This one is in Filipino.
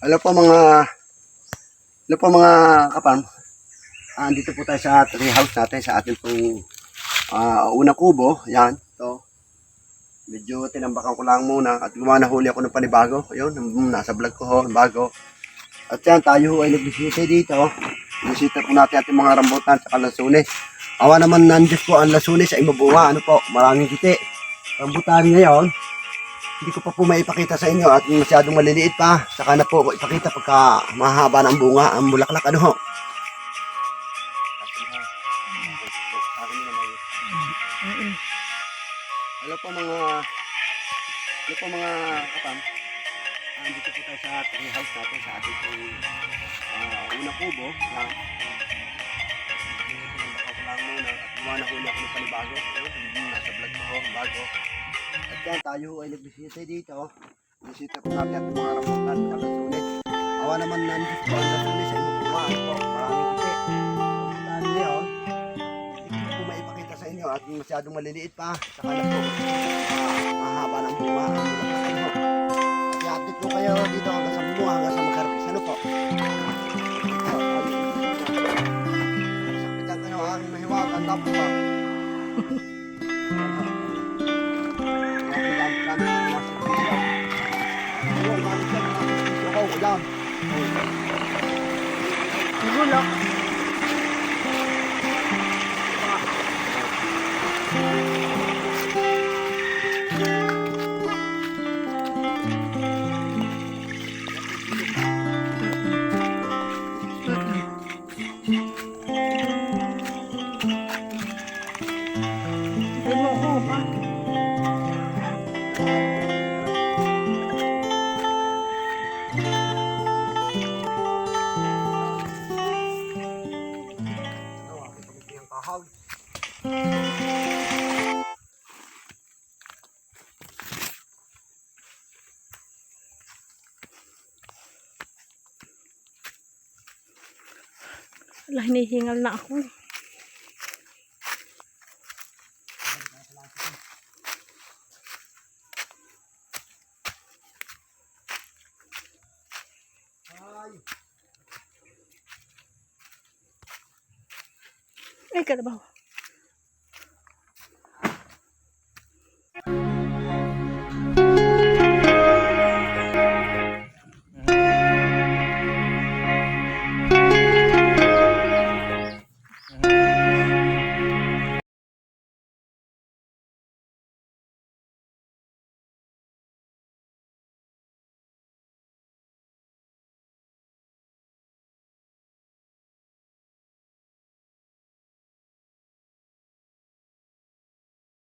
Hello po mga Hello po mga kapam. Ah, andito po tayo sa tree house natin sa ating pong ah, unang kubo. Yan. So, medyo tinambakan ko lang muna at gumawa na huli ako ng panibago. Ayun, mm, nasa vlog ko ho, bago. At yan, tayo ay nagbisita dito. Bisita po natin ating mga rambutan sa lasunis. Awa naman nandiyan po ang lasunis ay mabunga. Ano po, maraming kiti. Rambutan ngayon, hindi ko pa po maipakita sa inyo at masyadong maliliit pa. Saka na po ko ipakita pagka mahaba ng bunga ang bulaklak. Ano? Hello po mga Hello po mga kapam. Ah, Andito po tayo sa tree house natin sa ating pong ah, unang kubo. Ko lang muna at gumawa na huli ako ng panibago. Nasa vlog ko bago. At yan, tayo ay nagbisita dito. Bisita po natin ating mga rambutan sa lasunis. Awa naman nandito po ang lasunis ay mabuha. Ano po, maraming kiti. Rambutan niya, oh. Hindi ko maipakita sa inyo at masyadong maliliit pa. Saka na ah, mahaba ng bunga. Ang bulaklak, ano ho. At i-update kayo dito hanggang sa bunga, hanggang sa magkarapis. Ano po? Sakitan kayo ang mahiwagan. Tapos pa. Gulok. Ay mo ko Wala, hinihingal na ako. Ay, kalabaw.